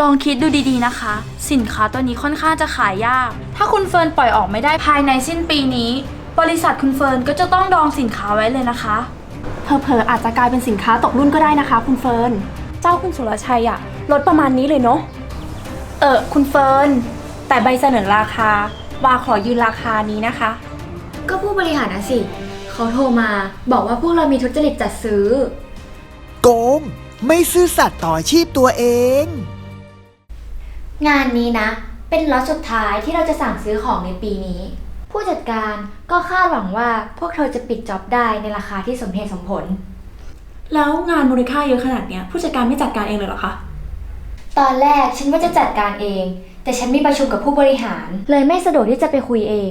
ลองคิดดูดีๆนะคะ สินค้าตัวนี้ค่อนข้างจะขายยาก ถ้าคุณเฟิร์นปล่อยออกไม่ได้ภายในสิ้นปีนี้ บริษัทคุณเฟิร์นก็จะต้องดองสินค้าไว้เลยนะคะเพอเพอๆอาจจะกลายเป็นสินค้าตกรุ่นก็ได้นะคะ คุณเฟิร์น เจ้าคุณสุรชัยอะลดประมาณนี้เลยเนาะ เออคุณเฟิร์น แต่ใบเสนอราคาวาขอยืนราคานี้นะคะ ก็ผู้บริหารนะสิ เขาโทรมาบอกว่าพวกเรามีทุจริตจัดซื้อ โกง ไม่ซื่อสัตย์ต่ออาชีพตัวเอง งานนี้นะ เป็นล็อตสุดท้ายที่เราจะสั่งซื้อของในปีนี้ ผู้จัดการก็คาดหวังว่าพวกเธอจะปิดจ็อบได้ในราคาที่สมเหตุสมผล แล้วงานมูลค่าเยอะขนาดเนี้ยผู้จัดการไม่จัดการเองเลยเหรอคะ ตอนแรกฉันว่าจะจัดการเอง แต่ฉันมีประชุมกับผู้บริหาร เลยไม่สะดวกที่จะไปคุยเอง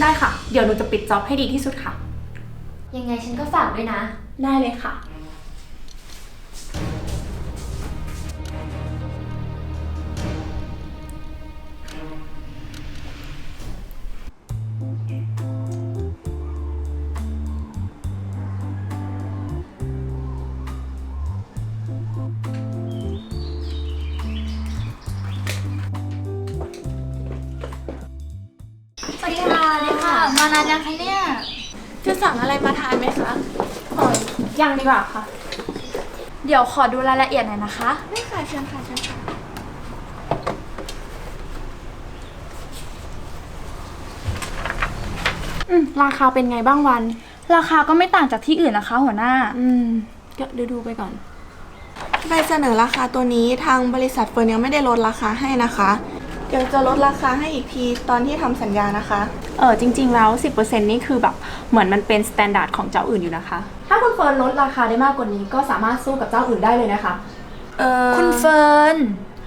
ได้ค่ะ เดี๋ยวหนูจะปิดจ็อบให้ดีที่สุดค่ะ ยังไงฉันก็ฝากด้วยนะ ได้เลยค่ะ วัสดีค่ะเลยค่ะ มานานยังคะเนี่ย จะสั่งอะไรมาทานไหมคะอ๋อยังดีกว่าค่ะ เดี๋ยวขอดูรายละเอียดหน่อยนะคะได้ค่ะเชิญค่ะเชิญค่ะ อืม ราคาเป็นไงบ้างวัน ราคาก็ไม่ต่างจากที่อื่นนะคะ หัวหน้า อืมก็ดูดูๆไปก่อน ใบเสนอราคาตัวนี้ทางบริษัทเฟิร์นยังไม่ได้ลดราคาให้นะคะ เดี๋ยวจะลดราคาให้อีกทีตอนที่ทำสัญญานะคะ เออจริง ๆ แล้ว 10%นี่คือแบบเหมือนมันเป็นสแตนดาร์ดของเจ้าอื่นอยู่นะคะ ถ้าคุณเฟิร์นลดราคาได้มากกว่านี้ ก็สามารถสู้กับเจ้าอื่นได้เลยนะคะ เออคุณเฟิร์น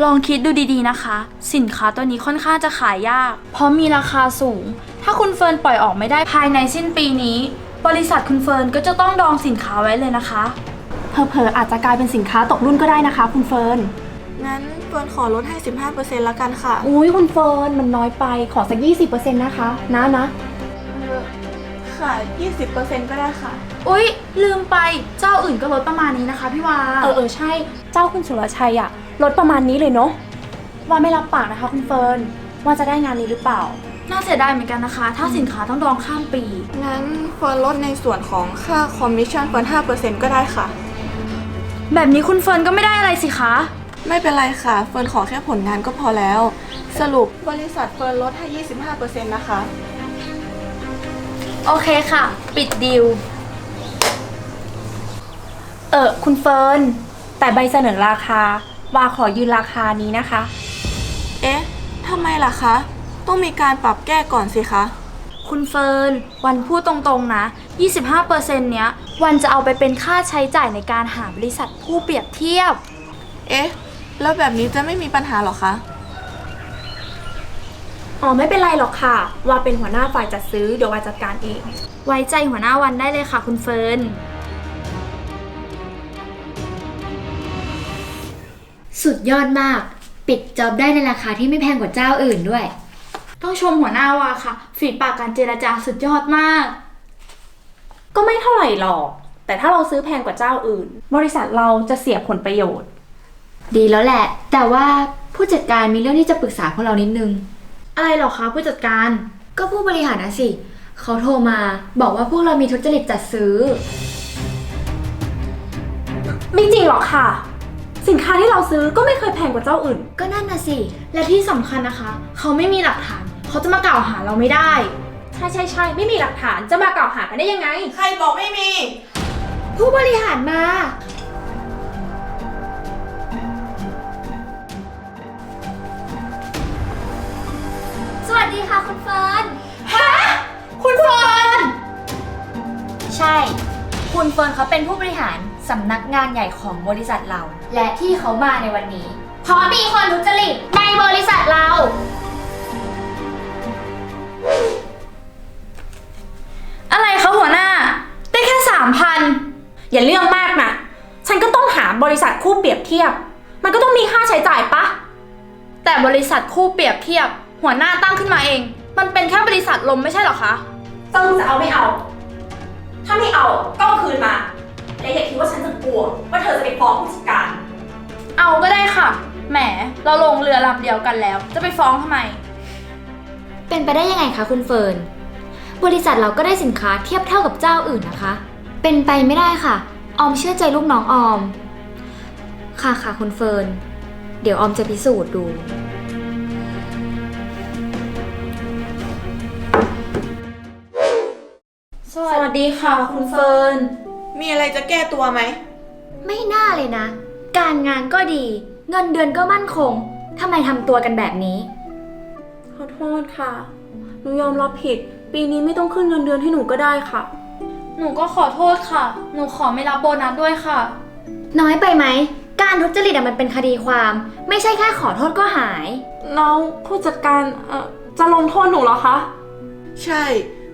ลองคิดดูดีๆนะคะ สินค้าตัวนี้ค่อนข้างจะขายยาก เพราะมีราคาสูง ถ้าคุณเฟิร์นปล่อยออกไม่ได้ภายในสิ้นปีนี้ บริษัทคุณเฟิร์นก็จะต้องดองสินค้าไว้เลยนะคะ เพอเพอๆอาจจะกลายเป็นสินค้าตกรุ่นก็ได้นะคะ คุณเฟิร์น งั้นเฟิร์นขอลดให้ 15%แล้วกันค่ะ อุ้ยคุณเฟิร์นมันน้อยไปขอสัก 20%นะคะ นะนะ ค่ะ 20%ก็ได้ค่ะ อุ๊ย ลืมไปเจ้าอื่นก็ลดประมาณนี้นะคะพี่วาเออเออใช่ เจ้าคุณสุรชัยอะลดประมาณนี้เลยเนาะว่าไม่รับปากนะคะคุณเฟิร์นว่าจะได้งานนี้หรือเปล่า น่าเสียดายเหมือนกันนะคะ ถ้าสินค้าต้องดองข้ามปี งั้นเฟิร์นลดในส่วนของค่าคอมมิชชั่นเฟิร์น5%ก็ได้ค่ะ แบบนี้คุณเฟิร์นก็ไม่ได้อะไรสิคะ ไม่เป็นไรค่ะ เฟิร์นขอแค่ผลงานก็พอแล้ว สรุปบริษัทเฟิร์นลดให้ 25%นะคะ โอเคค่ะ ปิดดีล เออคุณเฟิร์น แต่ใบเสนอราคา วาขอยืนราคานี้นะคะ เอ๊ะทำไมล่ะคะ ต้องมีการปรับแก้ก่อนสิคะ คุณเฟิร์น วันพูดตรงๆนะ 25%เนี้ย วันจะเอาไปเป็นค่าใช้จ่ายในการหาบริษัทผู้เปรียบเทียบ เอ๊ะ แล้วแบบนี้จะไม่มีปัญหาเหรอคะ อ๋อไม่เป็นไรหรอกค่ะ ว่าเป็นหัวหน้าฝ่ายจัดซื้อเดี๋ยววาจัดการเอง ไว้ใจหัวหน้าวันได้เลยค่ะ คุณเฟิร์น สุดยอดมาก ปิดจ็อบได้ในราคาที่ไม่แพงกว่าเจ้าอื่นด้วย ต้องชมหัวหน้าวาค่ะ ฝีปากการเจรจาสุดยอดมาก ก็ไม่เท่าไหร่หรอก แต่ถ้าเราซื้อแพงกว่าเจ้าอื่น บริษัทเราจะเสียผลประโยชน์ ดีแล้วแหละ แต่ว่าผู้จัดการมีเรื่องที่จะปรึกษาพวกเรานิดนึง อะไรเหรอคะผู้จัดการ ก็ผู้บริหารนะสิ เขาโทรมาบอกว่าพวกเรามีทุจริตจัดซื้อ ไม่จริงหรอกค่ะ สินค้าที่เราซื้อก็ไม่เคยแพงกว่าเจ้าอื่น ก็นั่นนะสิ และที่สำคัญนะคะ เขาไม่มีหลักฐาน เขาจะมากล่าวหาเราไม่ได้ ใช่ใช่ใช่ไม่มีหลักฐานจะมากล่าวหากันได้ยังไง ใครบอกไม่มี ผู้บริหารมา ดีค่ะคุณเฟิร์นคุณเฟิร์น ใช่ คุณเฟิร์นเขาเป็นผู้บริหารสำนักงานใหญ่ของบริษัทเรา และที่เขามาในวันนี้ เพราะมีคนทุจริตในบริษัทเรา อะไรคะหัวหน้า ได้แค่สามพันอย่าเรื่องมากนะ ฉันก็ต้องหาบริษัทคู่เปรียบเทียบ มันก็ต้องมีค่าใช้จ่ายปะ แต่บริษัทคู่เปรียบเทียบ หัวหน้าตั้งขึ้นมาเอง มันเป็นแค่บริษัทลมไม่ใช่เหรอคะ ต้องจะเอาไม่เอา ถ้าไม่เอาก็เอาคืนมา และอย่าคิดว่าฉันจะกลัว ว่าเธอจะไปฟ้องผู้จัดการ เอาก็ได้ค่ะ แหม เราลงเรือลำเดียวกันแล้ว จะไปฟ้องทำไม เป็นไปได้ยังไงคะคุณเฟิร์น บริษัทเราก็ได้สินค้าเทียบเท่ากับเจ้าอื่นนะคะ เป็นไปไม่ได้ค่ะ ออมเชื่อใจลูกน้องออม ค่ะค่ะคุณเฟิร์น เดี๋ยวออมจะพิสูจน์ดู วัสดีค่ะคุณเฟิร์น มีอะไรจะแก้ตัวไหม ไม่น่าเลยนะ การงานก็ดี เงินเดือนก็มั่นคงทำไมทำตัวกันแบบนี้ ขอโทษค่ะ หนูยอมรับผิด ปีนี้ไม่ต้องขึ้นเงินเดือนให้หนูก็ได้ค่ะ หนูก็ขอโทษค่ะ หนูขอไม่รับโบนัสด้วยค่ะ น้อยไปไหม การทุจริตอะมันเป็นคดีความ ไม่ใช่แค่ขอโทษก็หายน้องผู้จัดการเอ่อจะลงโทษหนูเหรอคะ ใช่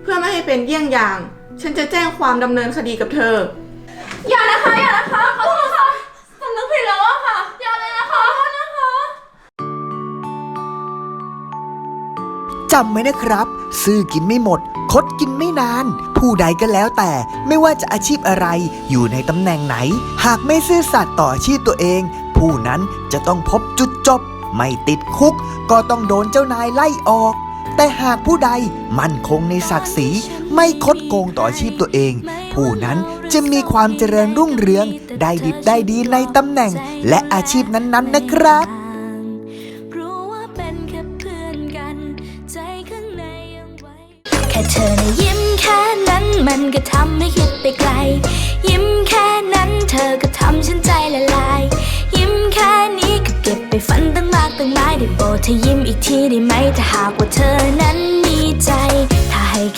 เพื่อไม่ให้เป็นเยี่ยงอย่าง ฉันจะแจ้งความดำเนินคดีกับเธอ อย่านะคะ อย่านะคะ ขอโทษค่ะสำนึกผิดแล้วอะค่ะ อย่าเลยนะคะ ขอโทษนะคะ จำไว้นะครับ ซื้อกินไม่หมด คดกินไม่นาน ผู้ใดก็แล้วแต่ไม่ว่าจะอาชีพอะไร อยู่ในตำแหน่งไหน หากไม่ซื่อสัตย์ต่ออาชีพตัวเอง ผู้นั้นจะต้องพบจุดจบ ไม่ติดคุก ก็ต้องโดนเจ้านายไล่ออก แต่หากผู้ใดมั่นคงในศักดิ์ศรี ไม่คดโกงต่ออาชีพตัวเอง ผู้นั้นจะมีความเจริญรุ่งเรือง ได้ดิบได้ดีในตำแหน่ง และอาชีพนั้นๆนะครับแค่เพื่อในยังไว้แค่เธอนะยิ้มแค่นั้นมันก็ทำให้คิดไปไกล ยิ้มแค่นั้นเธอก็ทำฉันใจละลาย ยิ้มแค่นี้ก็เก็บไปฝันตั้งมากตั้งหลายได้โปรดเธอยิ้มอีกทีได้ไหมถ้าหากว่าเธอนั้นมี